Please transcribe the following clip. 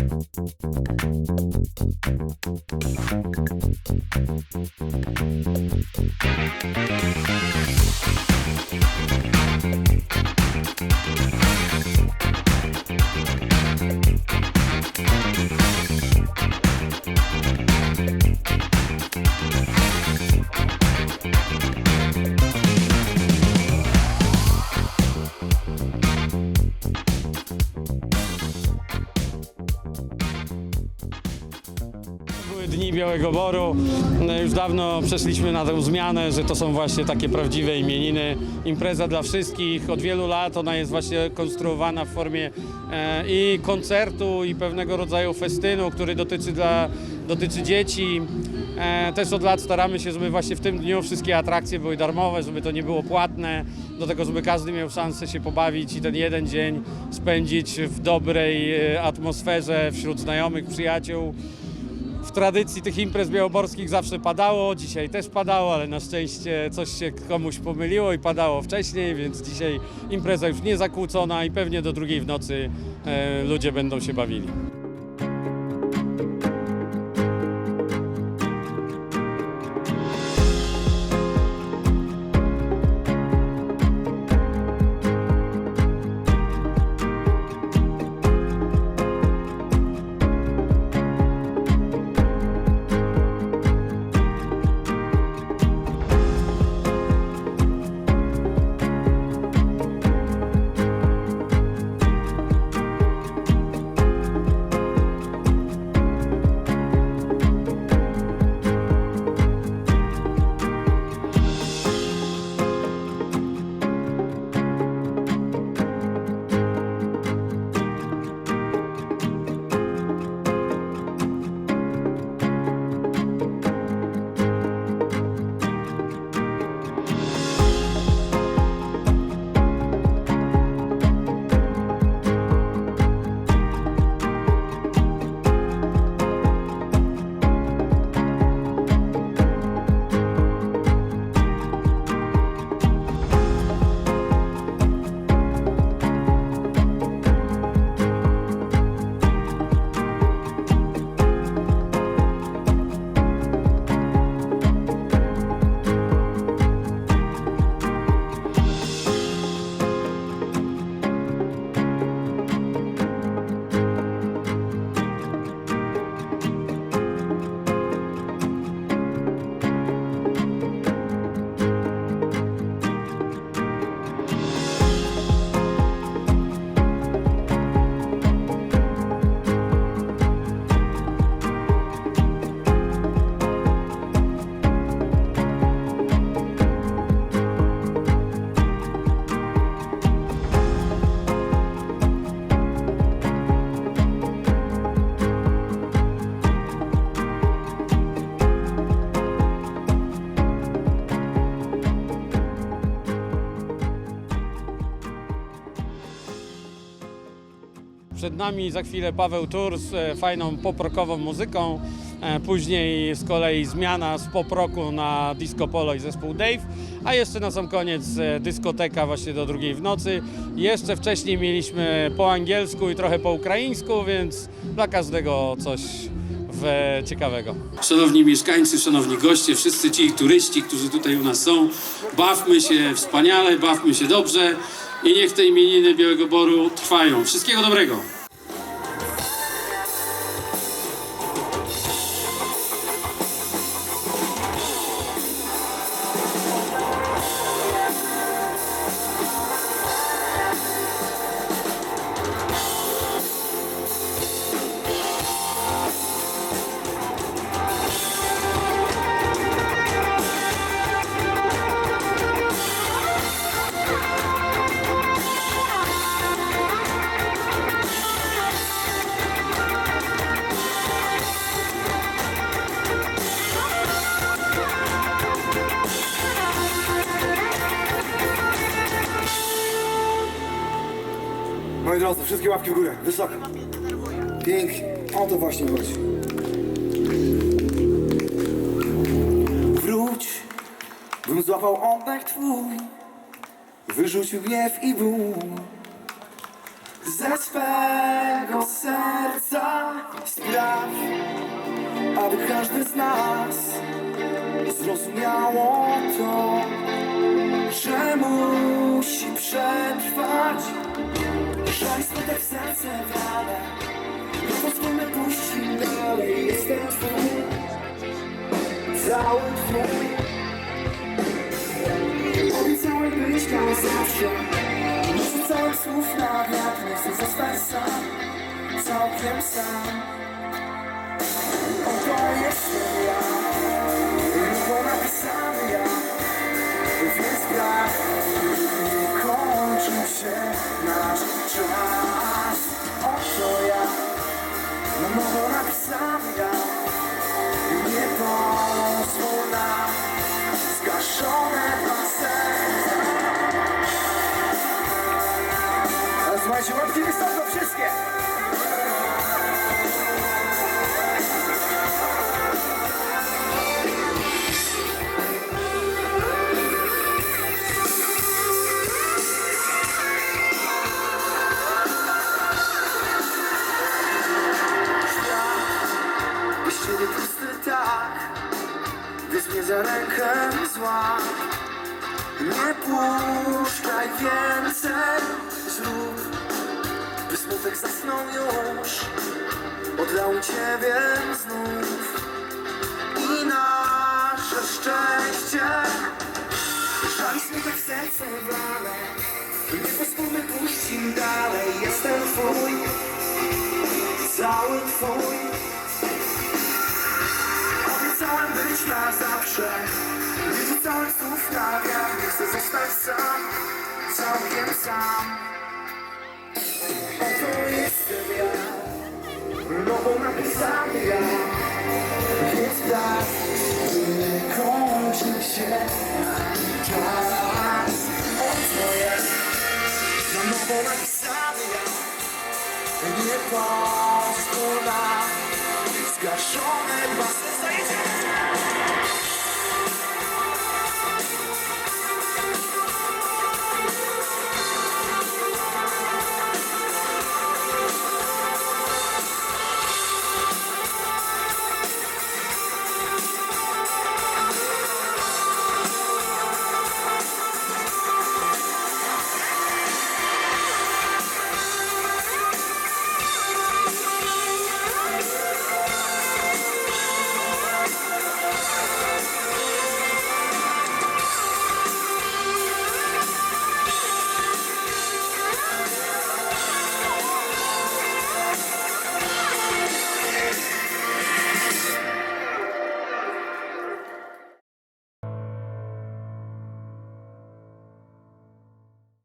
Były dni Białego Boru. No, Już dawno przeszliśmy na tę zmianę, że to są właśnie takie prawdziwe imieniny. Impreza dla wszystkich. Od wielu lat ona jest właśnie konstruowana w formie e, i koncertu, i pewnego rodzaju festynu, który dotyczy, dla, dotyczy dzieci. E, też od lat staramy się, żeby właśnie w tym dniu wszystkie atrakcje były darmowe, żeby to nie było płatne, do tego, żeby każdy miał szansę się pobawić i ten jeden dzień spędzić w dobrej e, atmosferze wśród znajomych, przyjaciół. W tradycji tych imprez białoborskich zawsze padało, dzisiaj też padało, ale na szczęście coś się komuś pomyliło i padało wcześniej, więc dzisiaj impreza już nie zakłócona i pewnie do drugiej w nocy e, ludzie będą się bawili. Przed nami za chwilę Paweł Tur z e, fajną poprokową muzyką. E, Później z kolei zmiana z poproku na disco polo i zespół Dave. A jeszcze na sam koniec e, dyskoteka właśnie do drugiej w nocy. Jeszcze wcześniej mieliśmy po angielsku i trochę po ukraińsku, więc dla każdego coś ciekawego. Szanowni mieszkańcy, szanowni goście, wszyscy ci turyści, którzy tutaj u nas są, bawmy się wspaniale, bawmy się dobrze i niech te imieniny Białego Boru trwają. Wszystkiego dobrego! Moi drodzy, wszystkie łapki w górę, wysoko. Pięknie, o to właśnie chodzi. Wróć, bym złapał oddech twój, wyrzucił gniew i ból. ze swego serca spraw, aby każdy z nas zrozumiało to, że musi przetrwać. Żal smutek w serce nie pozwólmy pójść im dalej. Jestem twój, cały twój. Obiecałem być na zawsze. Nie rzucałem słów na wiatr Nie chcę zostać sam. Całkiem sam. Oto jestem ja Nie puszczaj więcej Zrób By smutek zasnął już. Oddał ciebie znów I nasze szczęście. Żal i smutek serce wlane Nie pozwólmy pójść dalej. Jestem twój Cały twój Obiecałem być na zawsze. Nie rzucałem słów na wiatr Nie chcę zostać sam. Całkiem sam. Oto jestem ja. Nową napisany ja Więc tak Nie kończy się czas. Oto jest Na nowo napisany ja Nie pozwól na Zgaszone dwa serca jedziemy